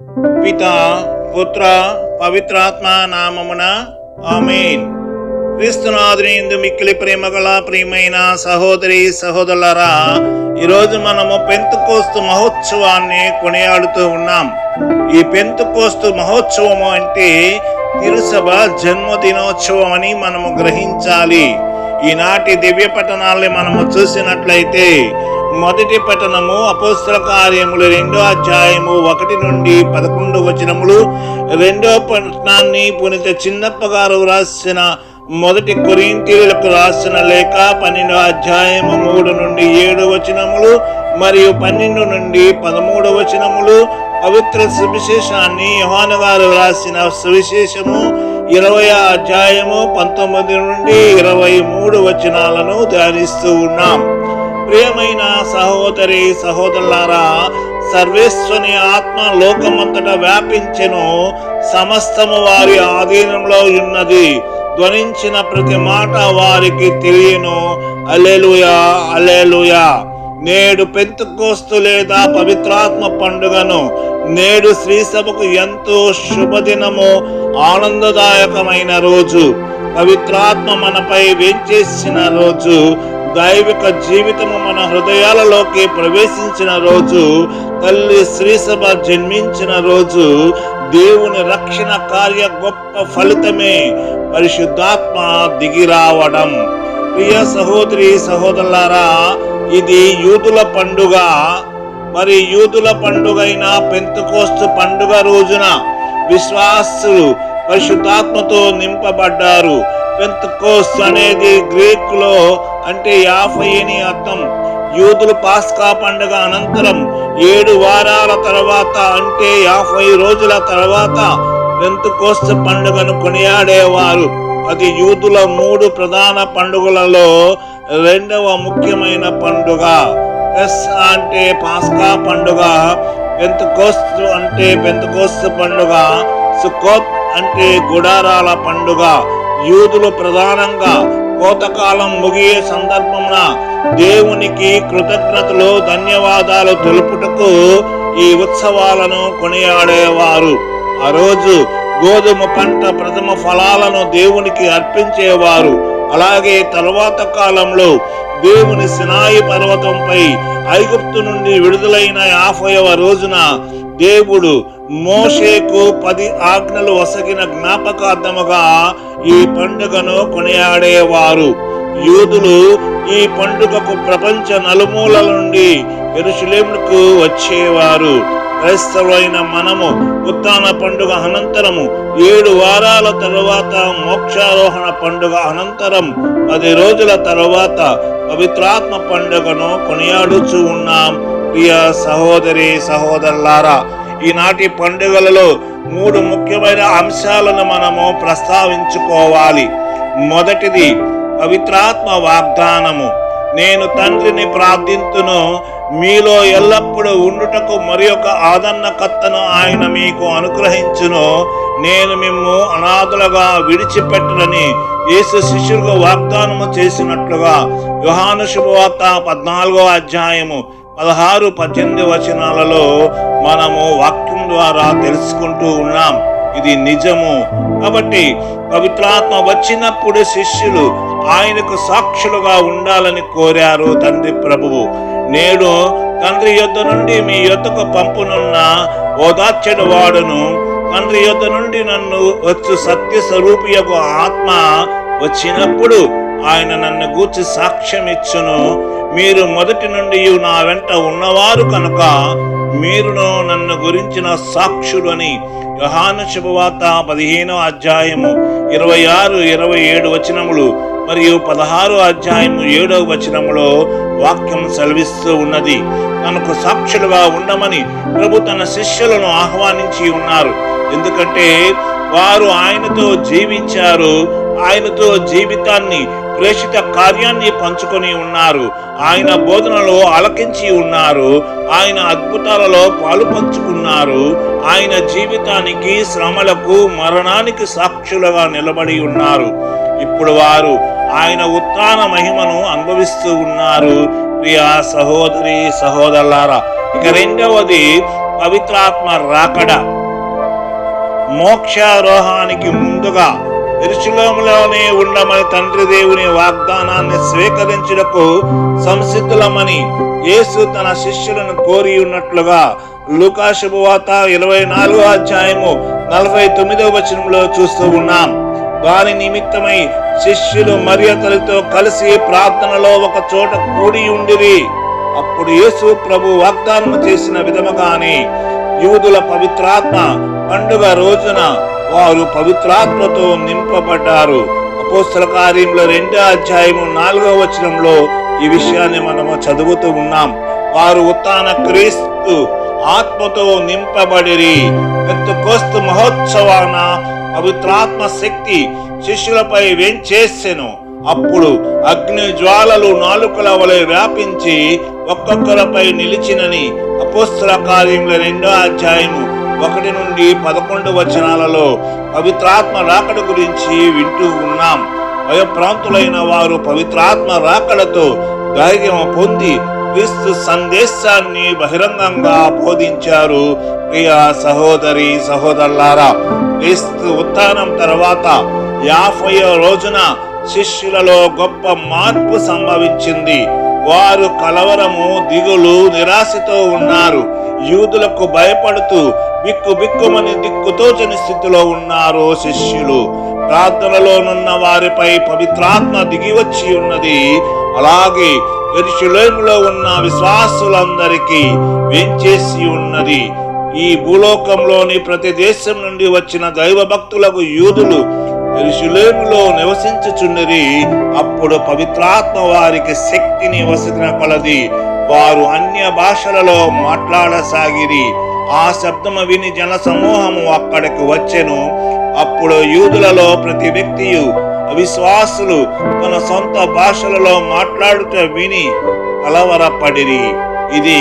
పిత పుత్ర పవిత్రాత్మ నామమున ఆమెన్. క్రీస్తునాథుని ఇందు మిక్కిలి ప్రేమ గల ప్రియమైన సహోదరి సహోదరులరా ఈరోజు మనము పెంతుకోస్తు మహోత్సవాన్ని కొనియాడుతూ ఉన్నాం. ఈ పెంతుకోస్తు మహోత్సవము అంటే తిరుసభ జన్మదినోత్సవం అని మనము గ్రహించాలి. ఈనాటి దివ్య పట్టణాల్ని మనము చూసినట్లయితే మొదటి పట్టణము అపోస్తల కార్యములు రెండో అధ్యాయము ఒకటి నుండి పదకొండు వచనములు. రెండో పట్టణాన్ని పునిత చిన్నప్ప గారు రాసిన మొదటి కొరింతీయులకు రాసిన లేఖ పన్నెండో అధ్యాయము మూడు నుండి ఏడు వచనములు మరియు పన్నెండు నుండి పదమూడు వచనములు. పవిత్ర సువిశేషాన్ని యోహాను గారు రాసిన సువిశేషము ఇరవై అధ్యాయము పంతొమ్మిది నుండి ఇరవై మూడు వచనాలను ధ్యానిస్తూ ఉన్నాం. ప్రియమైన సహోదరి సహోదరులారా సర్వేశ్వని ఆత్మ లోకమంతటా వ్యాపించెను. సమస్తము వారి ఆధీనంలో ఉన్నది. ధ్వనించిన ప్రతి మాట వారికి తెలియను. అలెలుయా అలెలుయా నేడు పెంతుకోస్తు లేదా పవిత్రాత్మ పండుగను. నేడు శ్రీసభకు ఎంతో శుభదినము ఆనందదాయకమైన రోజు. పవిత్రాత్మ మనపై వేంచేసిన రోజు. దైవిక జీవితము మన హృదయాలలోకి ప్రవేశించిన రోజు తల్లి శ్రీసభ జన్మించిన రోజు దేవుని రక్షణ కార్య గొప్ప ఫలితమే పరిశుద్ధాత్మ దిగిరావడం ప్రియ సహోదరి సహోదరులారా ఇది యూదుల పండుగ. మరి యూదుల పండుగైన పెంతుకోస్తు పండుగ రోజున విశ్వాసులు పరిశుద్ధాత్మతో నింపబడ్డారు. పెంతకోస్ అనేది గ్రీకులో అంటే యాభై అని అర్థం. యూదులు పాస్కా పండుగ అనంతరం ఏడు వారాల తర్వాత అంటే యాభై రోజుల తర్వాత పెంతకోస్ పండుగను కొనియాడేవారు. అది యూదుల మూడు ప్రధాన పండుగలలో రెండవ ముఖ్యమైన పండుగ. ఎస్ అంటే పాస్కా పండుగ పెంతకోస్తు అంటే పెంతకోస్తు పండుగ సుకోత్ అంటే గుడారాల పండుగ. యూదులు ప్రధానంగా కోతకాలం ముగియే సందర్భమున దేవునికి కృతజ్ఞతలు ధన్యవాదాలు తెలుపుటకు ఈ ఉత్సవాలను కొనియాడేవారు. ఆ రోజు గోధుమ పంట ప్రథమ ఫలాలను దేవునికి అర్పించేవారు. అలాగే తరువాత కాలంలో దేవుని సినాయి పర్వతంపై ఐగుప్తు నుండి విడుదలైన యాభైవ రోజున దేవుడు మోషేకు పది ఆజ్ఞలు వసగిన జ్ఞాపకార్థముగా ఈ పండుగను కొనియాడేవారు. యూదులు ఈ పండుగకు ప్రపంచ నలుమూలల నుండి ఎరుషులేముకు వచ్చేవారు. క్రైస్తవులైన మనము ఉత్తాన పండుగ అనంతరము ఏడు వారాల తరువాత మోక్షారోహణ పండుగ అనంతరం పది రోజుల తరువాత పవిత్రాత్మ పండుగను కొనియాడుచూ ఉన్నాం. ప్రియ సహోదరి సహోదరులారా ఈనాటి పండుగలలో మూడు ముఖ్యమైన అంశాలను మనము ప్రస్తావించుకోవాలి. మొదటిది పవిత్రాత్మ వాగ్దానము. నేను తండ్రిని ప్రార్థింతును మీలో ఎల్లప్పుడూ ఉండుటకు మరి ఒక ఆదరణకర్తను ఆయన మీకు అనుగ్రహించును. నేను మిమ్ము అనాథులుగా విడిచిపెట్టనని యేసు శిష్యులకు వాగ్దానము చేసినట్లుగా యోహాను శుభవార్త పద్నాలుగో అధ్యాయము పదహారు పద్దెనిమిది వచనాలలో మనము వాక్యం ద్వారా తెలుసుకుంటూ ఉన్నాం. ఇది నిజము. కాబట్టి పవిత్రాత్మ వచ్చినప్పుడు శిష్యులు ఆయనకు సాక్షులుగా ఉండాలని కోరారు తండ్రి ప్రభువు. నేడు తండ్రి యొద్ద నుండి మీ యొద్దకు పంపునున్న ఓదార్చడు వాడును. తండ్రి యొద్ద నుండి నన్ను వచ్చు సత్య స్వరూపియకు ఆత్మ వచ్చినప్పుడు ఆయన నన్ను గూర్చి సాక్ష్యం ఇచ్చును మీరు మొదటి నుండి నా వెంట ఉన్నవారు కనుక మీరును నన్ను గురించిన సాక్షుడు అని యోహాను శుభవార్త పదిహేనో అధ్యాయము ఇరవై ఆరు ఇరవై ఏడు వచనములు మరియు పదహారు అధ్యాయము ఏడవ వచనములో వాక్యం సెలవిస్తూ ఉన్నది. తనకు సాక్షులుగా ఉండమని ప్రభు తన శిష్యులను ఆహ్వానించి ఉన్నారు. ఎందుకంటే వారు ఆయనతో జీవించారు ఆయనతో జీవితాన్ని ప్రేషిత కార్యాన్ని పంచుకొని ఉన్నారు. ఆయన బోధనలో అలకించి ఉన్నారు. ఆయన అద్భుతాలలో పాలు పంచుకున్నారు. ఆయన జీవితానికి శ్రమలకు మరణానికి సాక్షులుగా నిలబడి ఉన్నారు. ఇప్పుడు వారు ఆయన ఉత్తాన మహిమను అనుభవిస్తూ ఉన్నారు. ప్రియా సహోదరి సహోదరులారా ఇక రెండవది పవిత్రాత్మ రాకడ. మోక్షారోహానికి ముందుగా తిరుచులోనే ఉన్న మన తండ్రి దేవుని వాగ్దానాన్ని స్వీకరించుటకు సంసిద్ధులమని యేసు తన శిష్యులను కోరి ఉన్నట్లుగా లుకాశుభవాత ఇరవై నాలుగో అధ్యాయము నలభై తొమ్మిదవ వచనంలో చూస్తూ ఉన్నాం. దాని నిమిత్తమై శిష్యులు మరియతలతో కలిసి ప్రార్థనలో ఒక చోట కూడి ఉండిరి. అప్పుడు యేసు ప్రభు వాగ్దానం చేసిన విధముగానే యూదుల పవిత్రాత్మ పండుగ రోజున వారు పవిత్రాత్మతో నింపబడ్డారు. అపోస్తల కార్యంలో రెండో అధ్యాయము నాలుగో వచనంలో ఈ విషయాన్ని మనము చదువుతూ ఉన్నాం. వారు ఉత్తాన క్రీస్తు ఆత్మతో నింపబడిరి. పెద్దకోస్తు మహోత్సవాన పవిత్రాత్మ శక్తి శిష్యులపై వెంచేసెను. అప్పుడు అగ్ని జ్వాలలు నాలుకల వలె వ్యాపించి ఒక్కొక్కరిపై నిలిచినని అపోస్తల కార్యంలో రెండో అధ్యాయము ఒకటి నుండి పదకొండు వచనాలలో పవిత్రాత్మ రాకడ గురించి వింటూ ఉన్నాం. భయప్రాంతులైన వారు పవిత్రాత్మ రాకడతో ధైర్యం పొంది క్రీస్తు సందేశాన్ని బహిరంగంగా బోధించారు. ప్రియ సహోదరి సహోదరులారా క్రీస్తు ఉత్థానం తర్వాత యాభై రోజున శిష్యులలో గొప్ప మార్పు సంభవించింది. వారు కలవరము దిగులు నిరాశతో ఉన్నారు. యూదులకు భయపడుతూ బిక్కు బిక్కుమని దిక్కుతోచని స్థితిలో ఉన్నారు శిష్యులు. ప్రార్థనలోనున్న వారిపై పవిత్రాత్మ దిగి వచ్చి ఉన్నది. అలాగే ఎరుషులేములో ఉన్న విశ్వాసులందరికీ వెంచేసి ఉన్నది. ఈ భూలోకంలోని ప్రతి దేశం నుండి వచ్చిన దైవ భక్తులకు యూదులు ఎరుషులేములో నివసించుచున్నది. అప్పుడు పవిత్రాత్మ వారికి శక్తిని వసతిన కొలది. వారు అన్య భాషలలో మాట్లాడసాగిరి. ఆ శబ్దము విని జన సమూహము అక్కడికి వచ్చెను. అప్పుడు యూదులలో ప్రతి వ్యక్తియు అవిశ్వాసులు తన సొంత భాషలలో మాట్లాడుట విని కలవరపడిరి. ఇది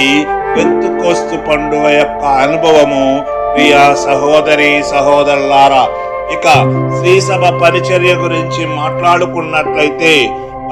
పెంతుకోస్తు పండుగ యొక్క అనుభవము. ప్రియ సహోదరి సహోదరులారా ఇక శ్రీసభ పరిచర్య గురించి మాట్లాడుకున్నట్లయితే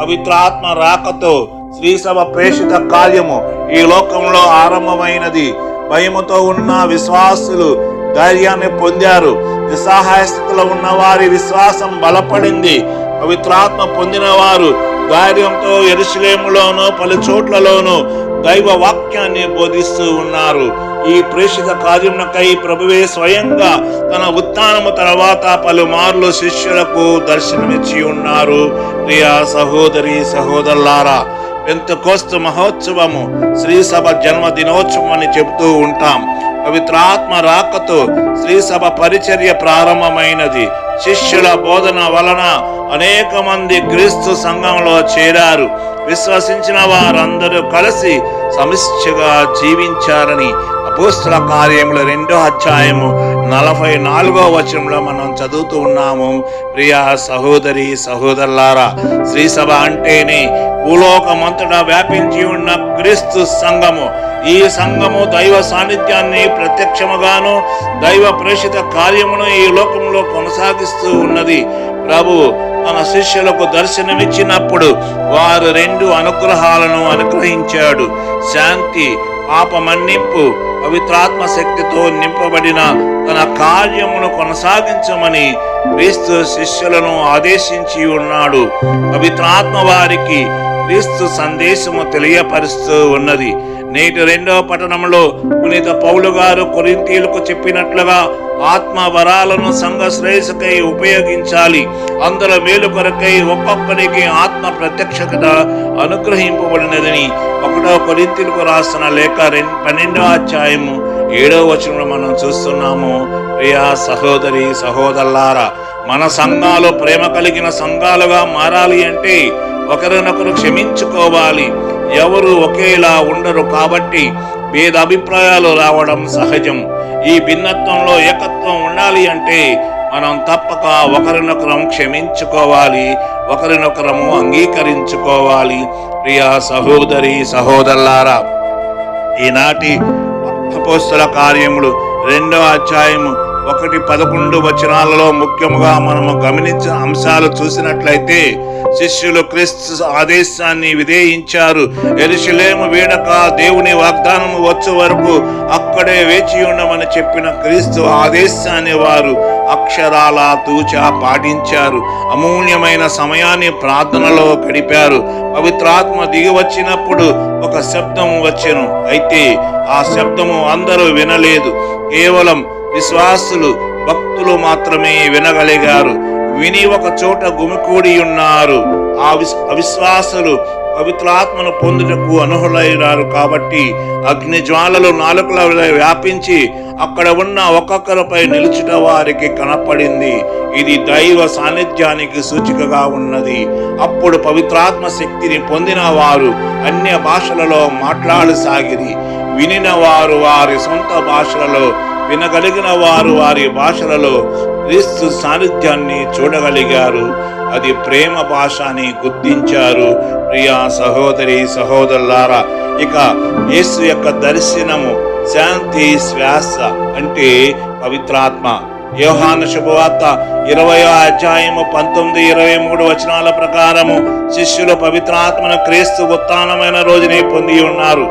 పవిత్రాత్మ రాకతో శ్రీసభ ప్రేషిత కార్యము ఈ లోకంలో ఆరంభమైనది. భయముతో ఉన్న విశ్వాసులు ధైర్యాన్ని పొందారు. నిస్సహాయ స్థితిలో ఉన్న వారి విశ్వాసం బలపడింది. పవిత్రాత్మ పొందిన వారు ధైర్యంతో ఎరుసలేములోను పలు చోట్లలోను దైవ వాక్యాన్ని బోధిస్తూ ఉన్నారు. ఈ ప్రేషిత కార్యమునకై ప్రభువే స్వయంగా తన ఉత్థానము తర్వాత పలుమార్లు శిష్యులకు దర్శనమిచ్చి ఉన్నారు. ప్రియా సహోదరి సహోదరులారా ఎంత కోస్త మహోత్సవము శ్రీ సభ జన్మ దినోత్సవం అని చెబుతూ ఉంటాం. పవిత్రాత్మ రాకతో శ్రీ సభ పరిచర్య ప్రారంభమైనది. శిష్యుల బోధన వలన అనేక మంది క్రీస్తు సంఘంలో చేరారు. విశ్వసించిన వారందరూ కలిసి సమిష్టిగా జీవించారని అపోస్తుల కార్యములు రెండో అధ్యాయము నలభై నాలుగో వచనంలో మనం చదువుతూ ఉన్నాము. ప్రియా సహోదరి సహోదరులారా శ్రీ సభ అంటేనే భూలోకమంతటా వ్యాపించి ఉన్న క్రీస్తు సంఘము. ఈ సంఘము దైవ సాన్నిధ్యాన్ని ప్రత్యక్షముగాను దైవ ప్రేషిత కార్యమును ఈ లోకంలో కొనసాగిస్తూ ఉన్నది. ప్రభు తన శిష్యులకు దర్శనమిచ్చినప్పుడు వారు రెండు అనుగ్రహాలను అనుగ్రహించాడు. శాంతి పాప మన్నింపు పవిత్రాత్మ శక్తితో నింపబడిన తన కార్యమును కొనసాగించమని క్రీస్తు శిష్యులను ఆదేశించి ఉన్నాడు. పవిత్రాత్మ వారికి క్రీస్తు సందేశము తెలియపరుస్తూ ఉన్నది. నేటి రెండో పట్టణంలో పునీత పౌలు గారు కొరింతీలకు చెప్పినట్లుగా ఆత్మ వరాలను సంఘ శ్రేయస్సుకై ఉపయోగించాలి. అందరి మేలు కొరకై ఒక్కొక్కరికి ఆత్మ ప్రత్యక్షత అనుగ్రహింపబడినదని ఒకటో కొరింతీలకు రాసిన లేఖ రెండు పన్నెండో అధ్యాయము ఏడో వచనంలో మనం చూస్తున్నాము. ప్రియా సహోదరి సహోదరులారా మన సంఘాలు ప్రేమ కలిగిన సంఘాలుగా మారాలి అంటే ఒకరినొకరు క్షమించుకోవాలి. ఎవరు ఒకేలా ఉండరు కాబట్టి భేద అభిప్రాయాలు రావడం సహజం. ఈ భిన్నత్వంలో ఏకత్వం ఉండాలి అంటే మనం తప్పక ఒకరినొకరం క్షమించుకోవాలి ఒకరినొకరము అంగీకరించుకోవాలి. ప్రియా సహోదరి సహోదరులారా ఈనాటి అపోస్తుల కార్యములు రెండో అధ్యాయము ఒకటి పదకొండు వచనాలలో ముఖ్యంగా మనము గమనించిన అంశాలు చూసినట్లయితే శిష్యులు క్రీస్తు ఆదేశాన్ని విధేయించారు. ఎరుషులేము వీడక దేవుని వాగ్దానము వచ్చే వరకు అక్కడే వేచి ఉండమని చెప్పిన క్రీస్తు ఆదేశాన్ని వారు అక్షరాల తూచా పాటించారు. అమూల్యమైన సమయాన్ని ప్రార్థనలో గడిపారు. పవిత్రాత్మ దిగి వచ్చినప్పుడు ఒక శబ్దం వచ్చెను. అయితే ఆ శబ్దము అందరూ వినలేదు. కేవలం విశ్వాసులు భక్తులు మాత్రమే వినగలిగారు. విని ఒక చోట గుమికూడి ఉన్నారు ఆ అవిశ్వాసులు పవిత్రాత్మను పొందుటకు అనర్హులైనారు కాబట్టి అగ్ని జ్వాలలు నాలుకల వ్యాపించి అక్కడ ఉన్న ఒక్కొక్కరిపై నిలుచుట వారికి కనపడింది. ఇది దైవ సాన్నిధ్యానికి సూచికగా ఉన్నది. అప్పుడు పవిత్రాత్మ శక్తిని పొందిన వారు అన్య భాషలలో మాట్లాడసాగిరి. వినిన వారు వారి సొంత భాషలలో వినగలిగిన వారు వారి భాషలలో క్రీస్తు సాన్నిధ్యాన్ని చూడగలిగారు. అది ప్రేమ భాష అని గుర్తించారు. ప్రియా సహోదరి సహోదరులారా ఇక యేసు యొక్క దర్శనము శాంతి శ్వాస అంటే పవిత్రాత్మ. యోహాను శుభవార్త ఇరవై అధ్యాయము పంతొమ్మిది ఇరవై మూడు వచనాల ప్రకారము శిష్యులు పవిత్రాత్మను క్రీస్తు ఉత్తానమైన రోజునే పొంది ఉన్నారు.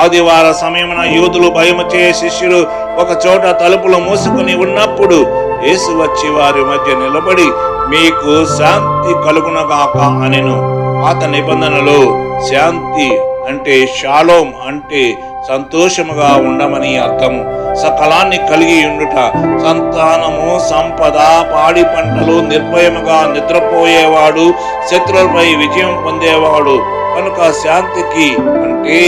ఆదివార సమయమున యూదులు భయముచే శిష్యులు ఒక చోట తలుపులు మూసుకుని ఉన్నప్పుడు యేసు వచ్చి వారి మధ్య నిలబడి మీకు శాంతి కలుగునగాక అనెను. పాత నిబంధనలో శాంతి అంటే షాలోం అంటే సంతోషముగా ఉండమని అర్థము సకలాన్ని కలిగి ఉండుట సంతానము సంపద పాడి పంటలు నిర్భయముగా నిద్రపోయేవాడు శత్రువులపై విజయం పొందేవాడు. కనుక శాంతికి అంటే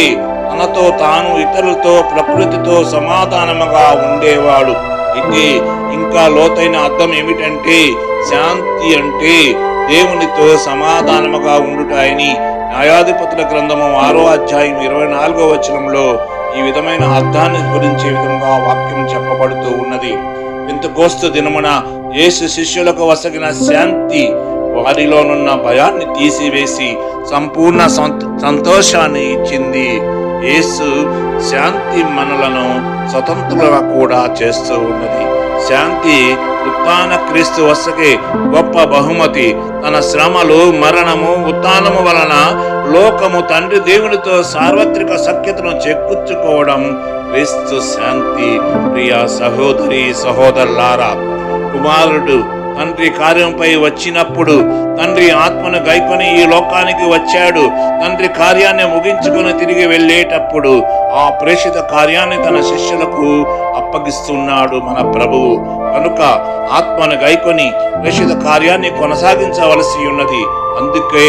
తనతో తాను ఇతరులతో ప్రకృతితో సమాధానముగా ఉండేవాడు. ఇది ఇంకా లోతైన అర్థం ఏమిటంటే శాంతి అంటే దేవునితో సమాధానముగా ఉండుటాయని న్యాయాధిపతుల గ్రంథము ఆరో అధ్యాయం ఇరవై నాలుగో వచనంలో ఈ విధమైన అర్థాన్ని గురించి విధంగా వాక్యం చెప్పబడుతూ ఉన్నది. ఇంతకోస్తు దినమున యేసు శిష్యులకు వసగిన శాంతి వారిలోనున్న భయాన్ని తీసివేసి సంపూర్ణ సంత- సంతోషాన్ని ఇచ్చింది. యేసు శాంతి మనలను స్వతంత్రులుగా కూడా చేస్తూ ఉన్నది. శాంతి ఉత్తాన క్రీస్తు వసకే గొప్ప బహుమతి. తన శ్రమలు మరణము ఉత్థానము వలన లోకము తండ్రి దేవునితో సార్వత్రిక సఖ్యతను చెక్కుచ్చుకోవడం క్రీస్తు శాంతి. ప్రియ సహోదరి సహోదరులారా కుమారుడు తండ్రి కార్యంపై వచ్చినప్పుడు తండ్రి ఆత్మను గైకొని ఈ లోకానికి వచ్చాడు. తండ్రి కార్యాన్ని ముగించుకొని తిరిగి వెళ్ళేటప్పుడు ఆ ప్రేషిత కార్యాన్ని తన శిష్యులకు అప్పగిస్తున్నాడు మన ప్రభువు. కనుక ఆత్మను గైకొని ప్రేషిత కార్యాన్ని కొనసాగించవలసి ఉన్నది. అందుకే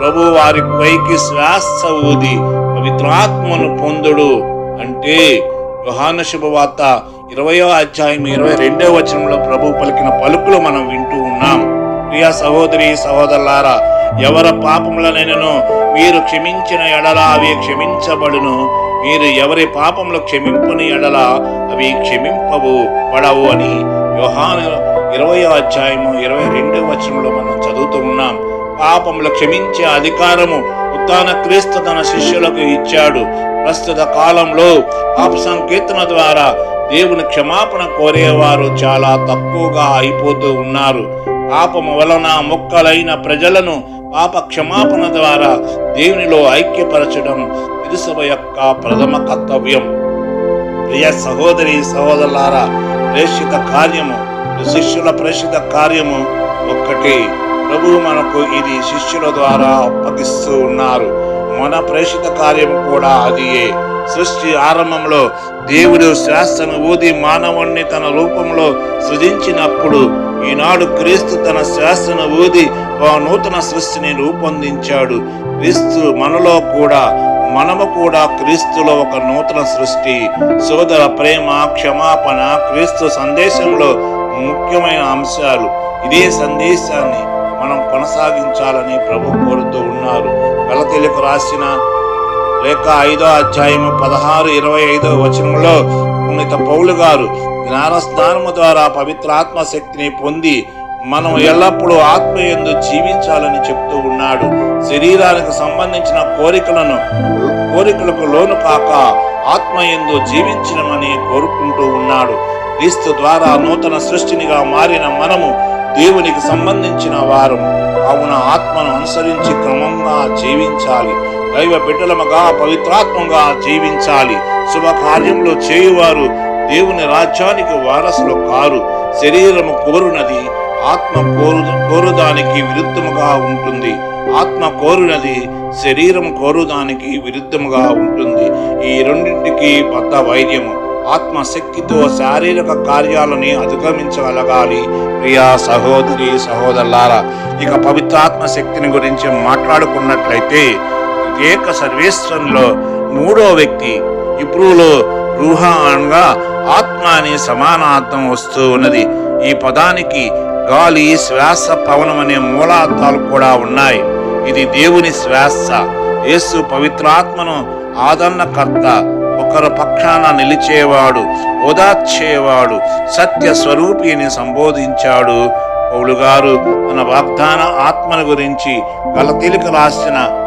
ప్రభు వారి పైకి శ్వాస ఊది పవిత్రాత్మను పొందుడు. అంటే యోహాను శుభవార్త ఇరవయో అధ్యాయం ఇరవై రెండో వచనంలో ప్రభు పలికిన పలుకులు మనం వింటూ ఉన్నాం. ప్రియ సహోదరి సహోదరులారా ఎవర పాపములనైనను మీరు క్షమించిన ఎడల అవి క్షమించబడును. మీరు ఎవరి పాపములు క్షమింపని ఎడల అవి క్షమింపవు పడవు అని యోహాను ఇరవై అధ్యాయము ఇరవై రెండో వచనంలో మనం చదువుతూ ఉన్నాం. పాపములు క్షమించే అధికారము ఉత్తాన క్రీస్తు తన శిష్యులకు ఇచ్చాడు. ప్రస్తుత కాలంలో పాప సంకీర్తన ద్వారా దేవుని క్షమాపణ కోరేవారు చాలా తక్కువగా అయిపోతూ ఉన్నారు. పాపము వలన మొక్కలైన ప్రజలను పాప క్షమాపణ ద్వారా దేవునిలో ఐక్యపరచడం తిరుసభ యొక్క ప్రథమ కర్తవ్యం. ప్రియ సహోదరి సహోదరులారా ప్రేషిత కార్యము శిష్యుల ప్రేషిత కార్యము ఒక్కటే. ప్రభువు మనకు ఇది శిష్యుల ద్వారా అప్పగిస్తూ ఉన్నారు. మన ప్రేషిత కార్యం కూడా అదియే. సృష్టి ఆరంభంలో దేవుడు శ్వాసను ఊది మానవుణ్ణి తన రూపంలో సృజించినప్పుడు ఈనాడు క్రీస్తు తన శ్వాసను ఊది ఒక నూతన సృష్టిని రూపొందించాడు. క్రీస్తు మనలో కూడా మనము కూడా క్రీస్తులో ఒక నూతన సృష్టి. సోదర ప్రేమ క్షమాపణ క్రీస్తు సందేశంలో ముఖ్యమైన అంశాలు. ఇదే సందేశాన్ని మనం కొనసాగించాలని ప్రభు కోరుతూ ఉన్నారు. గలతీలకు రాసిన లేక ఐదో అధ్యాయము పదహారు ఇరవై ఐదో వచనంలో పునీత పౌలు గారు జ్ఞానస్నానము ద్వారా పవిత్రాత్మ శక్తిని పొంది మనం ఎల్లప్పుడూ ఆత్మయందు జీవించాలని చెప్తూ ఉన్నాడు. శరీరానికి సంబంధించిన కోరికలను కోరికలకు లోను కాక ఆత్మ యందు జీవించడమని కోరుకుంటూ ఉన్నాడు. క్రీస్తు ద్వారా నూతన సృష్టినిగా మారిన మనము దేవునికి సంబంధించిన వారు కావున ఆత్మను అనుసరించి క్రమంగా జీవించాలి. దైవ బిడ్డలముగా పవిత్రాత్మంగా జీవించాలి. శుభకార్యములు చేయువారు దేవుని రాజ్యానికి వారసులు కారు. శరీరము కోరునది ఆత్మ కోరు కోరుదానికి విరుద్ధముగా ఉంటుంది. ఆత్మ కోరునది శరీరం కోరుదానికి విరుద్ధముగా ఉంటుంది. ఈ రెండింటికి బద్ద వైద్యము ఆత్మశక్తితో శారీరక కార్యాలని అధిగమించగలగాలి. ప్రియా సహోదరి సహోదరులారా ఇక పవిత్రాత్మ శక్తిని గురించి మాట్లాడుకున్నట్లయితే ఏక సర్వేశ్వరంలో మూడో వ్యక్తి. ఇబ్రూలో రూహా అనగా ఆత్మ అనే సమానార్థం వస్తూ ఉన్నది. ఈ పదానికి గాలి శ్వాస పవనం అనే మూలార్థాలు కూడా ఉన్నాయి. ఇది దేవుని శ్వాస. యేసు పవిత్రాత్మను ఆదరణకర్త. ఒకరి పక్షాన నిలిచేవాడు ఓదార్చేవాడు సత్య స్వరూపిని సంబోధించాడు. పౌలు గారు తన వాగ్దాన ఆత్మను గురించి గలతీలకు రాసిన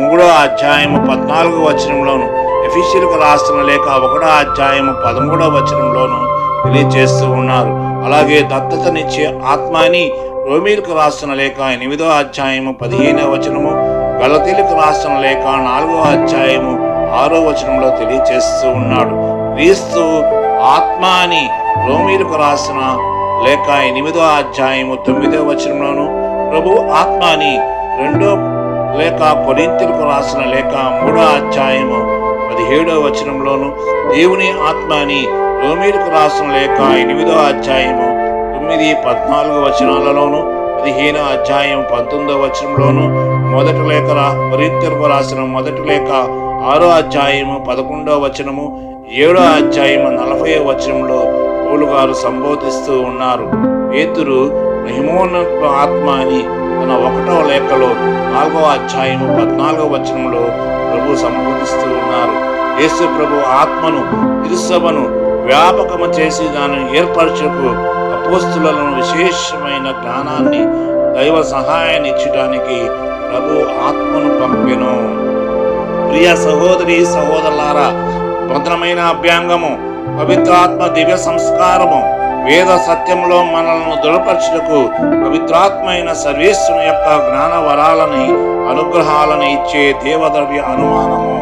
మూడో అధ్యాయము పద్నాలుగో వచనంలోను ఎఫీషియల్కు రాసిన లేక ఒకటో అధ్యాయము పదమూడో వచనంలోను తెలియజేస్తూ ఉన్నారు. అలాగే దత్తతనిచ్చే ఆత్మని రోమీలకు రాసిన లేక ఎనిమిదో అధ్యాయము పదిహేనో వచనము గలతీలకు రాసిన లేక నాలుగో అధ్యాయము ఆరో వచనంలో తెలియజేస్తూ ఉన్నాడు. క్రీస్తు ఆత్మ అని రోమీలకు రాసిన లేక ఎనిమిదో అధ్యాయము తొమ్మిదో వచనంలోను ప్రభు ఆత్మ అని రెండో లేక కొరింతలకు రాసిన లేక మూడో అధ్యాయము పదిహేడో వచనంలోను దేవుని ఆత్మ అని రోమీలకు రాసిన లేక ఎనిమిదో అధ్యాయము తొమ్మిది పద్నాలుగు వచనాలలోను పదిహేను అధ్యాయం పంతొమ్మిదో వచనంలోను మొదటి లేఖ కొరింతలకు రాసిన మొదటి లేఖ ఆరో అధ్యాయము పదకొండో వచనము ఏడో అధ్యాయము నలభై వచనంలో పౌలు గారు సంబోధిస్తూ ఉన్నారు. పేతురు మహిమోన్నత ఆత్మ అని తన ఒకటో లేఖలో నాలుగో అధ్యాయము పద్నాలుగో వచనంలో ప్రభు సంబోధిస్తూ ఉన్నారు. యేసు ప్రభు ఆత్మను తిరుసభను వ్యాపకము చేసి దానిని ఏర్పరచకు అపోస్తులను విశేషమైన జ్ఞానాన్ని దైవ సహాయాన్ని ఇచ్చటానికి ప్రభు ఆత్మను పంపెను. ప్రియ సహోదరి సహోదరులారా భద్రమైన అభ్యాంగము పవిత్రాత్మ దివ్య సంస్కారము వేద సత్యంలో మనల్ని దృఢపరచుటకు పవిత్రాత్మైన సర్వేశ్వరుని యొక్క జ్ఞాన వరాలని అనుగ్రహాలను ఇచ్చే దేవద్రవ్య అనుమానము.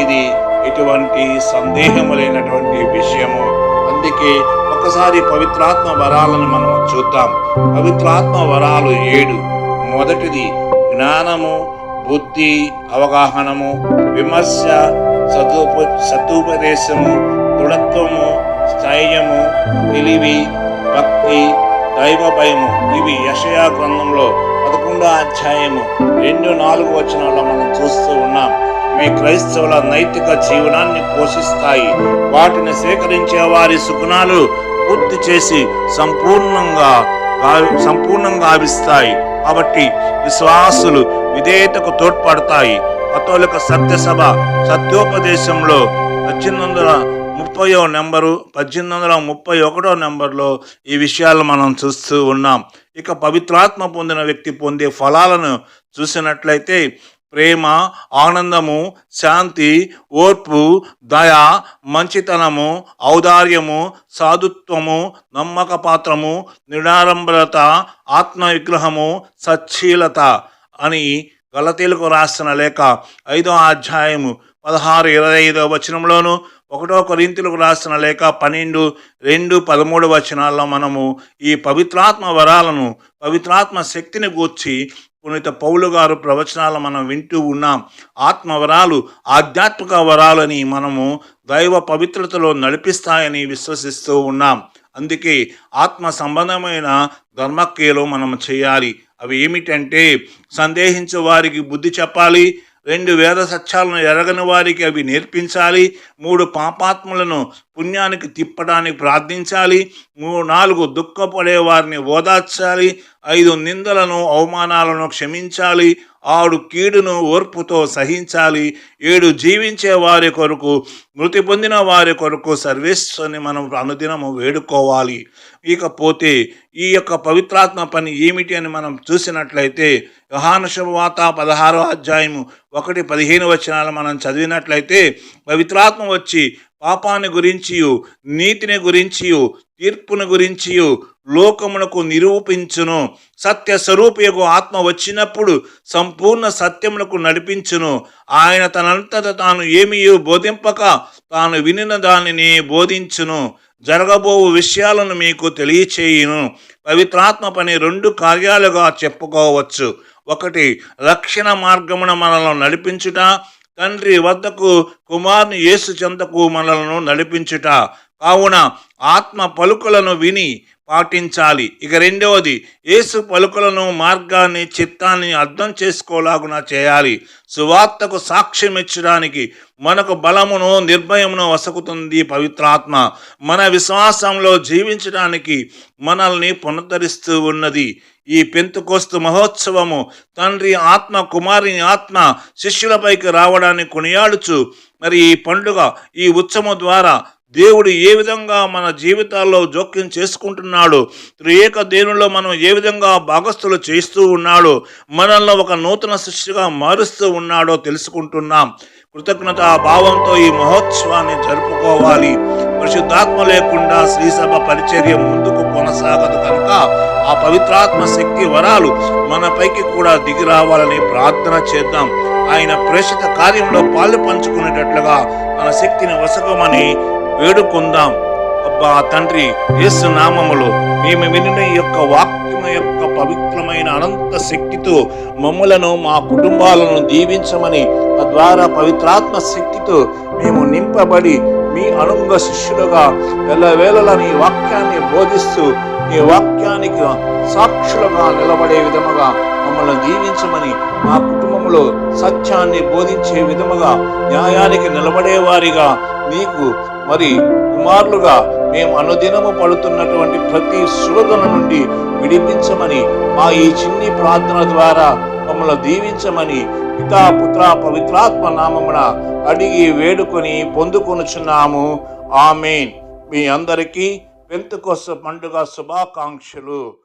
ఇది ఎటువంటి సందేహము లేనటువంటి విషయము. అందుకే ఒకసారి పవిత్రాత్మ వరాలను మనం చూద్దాం. పవిత్రాత్మ వరాలు ఏడు. మొదటిది జ్ఞానము బుద్ధి అవగాహనము విమర్శ సదుప సదుపదేశము దృఢత్వము స్థైర్యము తెలివి భక్తి దైవ భయము ఇవి యషయా గ్రంథంలో పదకొండో అధ్యాయము రెండు నాలుగు వచనాల్లో మనం చూస్తూ ఉన్నాం. మీ క్రైస్తవుల నైతిక జీవనాన్ని పోషిస్తాయి. వాటిని సేకరించే వారి సుగుణాలు పూర్తి చేసి సంపూర్ణంగా సంపూర్ణంగా ఆవిస్తాయి కాబట్టి విశ్వాసులు విధేయతకు తోడ్పడతాయి. కథోలిక సత్యసభ సత్యోపదేశంలో పద్దెనిమిది వందల ముప్పయో నెంబరు పద్దెనిమిది వందల ముప్పై ఒకటో నెంబర్లో ఈ విషయాలు మనం చూస్తూ ఉన్నాం. ఇక పవిత్రాత్మ పొందిన వ్యక్తి పొందే ఫలాలను చూసినట్లయితే ప్రేమ ఆనందము శాంతి ఓర్పు దయ మంచితనము ఔదార్యము సాధుత్వము నమ్మకపాత్రము నిడారంబరత ఆత్మ విగ్రహము సచ్చీలత అని గలతీలకు రాసిన లేక ఐదో అధ్యాయము పదహారు ఇరవై ఐదో వచనంలోను ఒకటో కొరింతలకు రాసిన లేక పన్నెండు రెండు పదమూడు వచనాల్లో మనము ఈ పవిత్రాత్మ వరాలను పవిత్రాత్మ శక్తిని గూర్చి పునీత పౌలు గారు ప్రవచనాలు మనం వింటూ ఉన్నాం. ఆత్మ వరాలు ఆధ్యాత్మిక వరాలని మనము దైవ పవిత్రతలో నడిపిస్తాయని విశ్వసిస్తూ ఉన్నాం. అందుకే ఆత్మ సంబంధమైన ధర్మక్రియలు మనం చేయాలి. అవి ఏమిటంటే సందేహించే వారికి బుద్ధి చెప్పాలి రెండు వేద సత్యాలను ఎరగని వారికి అవి నేర్పించాలి. మూడు పాపాత్ములను పుణ్యానికి తిప్పడానికి ప్రార్థించాలి. మూడు నాలుగు దుఃఖపడే వారిని ఓదార్చాలి. ఐదు నిందలను అవమానాలను క్షమించాలి. ఆడు కీడును ఓర్పుతో సహించాలి. ఏడు జీవించే వారి కొరకు మృతి పొందిన వారి కొరకు సర్వేశ్వరిని మనం అనుదినము వేడుకోవాలి. ఇకపోతే ఈ యొక్క పవిత్రాత్మ పని ఏమిటి అని మనం చూసినట్లయితే యోహాను శుభవార్త పదహారో అధ్యాయము ఒకటి పదిహేను వచనాలు మనం చదివినట్లయితే పవిత్రాత్మ వచ్చి పాపాన్ని గురించియు నీతిని గురించియు తీర్పుని గురించియు లోకమునకు నిరూపించును. సత్య స్వరూపయకు ఆత్మ వచ్చినప్పుడు సంపూర్ణ సత్యమునకు నడిపించును. ఆయన తనంతట తాను ఏమియో బోధింపక తాను వినిన దానిని బోధించును. జరగబోవు విషయాలను మీకు తెలియచేయును. పవిత్రాత్మ పని రెండు కార్యాలుగా చెప్పుకోవచ్చు. ఒకటి రక్షణ మార్గమున మనల్ని నడిపించుట. తండ్రి వద్దకు కుమారుని యేసు చెంతకు మనలను నడిపించుట. కావున ఆత్మ పలుకులను విని పాటించాలి. ఇక రెండవది యేసు పలుకులను మార్గాన్ని చిత్తాన్ని అర్థం చేసుకోలాగున చేయాలి. సువార్తకు సాక్ష్యం ఇచ్చడానికి మనకు బలమును నిర్భయమును వసకుతుంది పవిత్రాత్మ. మన విశ్వాసంలో జీవించడానికి మనల్ని పునరుద్ధరిస్తూ ఉన్నది. ఈ పెంతుకోస్తు మహోత్సవము తండ్రి ఆత్మ కుమారిని ఆత్మ శిష్యులపైకి రావడాన్ని కొనియాడుచు మరి ఈ పండుగ ఈ ఉత్సవం ద్వారా దేవుడు ఏ విధంగా మన జీవితాల్లో జోక్యం చేసుకుంటున్నాడు త్రియేక దేవునిలో మనం ఏ విధంగా భాగస్థులు చేస్తూ ఉన్నాడో మనల్ని ఒక నూతన సృష్టిగా మారుస్తూ ఉన్నాడో తెలుసుకుంటున్నాం. కృతజ్ఞత భావంతో ఈ మహోత్సవాన్ని జరుపుకోవాలి. పరిశుద్ధాత్మ లేకుండా శ్రీసభ పరిచర్య ముందుకు కొనసాగదు కనుక ఆ పవిత్రాత్మ శక్తి వరాలు మనపైకి కూడా దిగి రావాలని ప్రార్థన చేద్దాం. ఆయన ప్రేషిత కార్యంలో పాలు పంచుకునేటట్లుగా మన శక్తిని వసగమని వేడుకుందాం. అబ్బా తండ్రి యేసు నామములు మేము వినిన యొక్క వాక్యము యొక్క పవిత్రమైన అనంత శక్తితో మమ్మలను మా కుటుంబాలను దీవించమని తద్వారా పవిత్రాత్మ శక్తితో మేము నింపబడి మీ అనుంగ శిష్యులుగా ఎల్లవేళలా నీ వాక్యాన్ని బోధిస్తూ నీ వాక్యానికి సాక్షులుగా నిలబడే విధముగా మమ్మల్ని దీవించమని మా కుటుంబంలో సత్యాన్ని బోధించే విధముగా న్యాయానికి నిలబడే వారిగా నీకు మరి కుమారులుగా మేము అనుదినము పడుతున్నటువంటి ప్రతి శోధన నుండి విడిపించమని మా ఈ చిన్ని ప్రార్థన ద్వారా మమ్మల్ని దీవించమని పితా పుత్ర పవిత్రాత్మ నామమున అడిగి వేడుకొని పొందుకొనుచున్నాము. ఆమెన్. మీ అందరికీ పెంతుకొస్త పండుగ శుభాకాంక్షలు.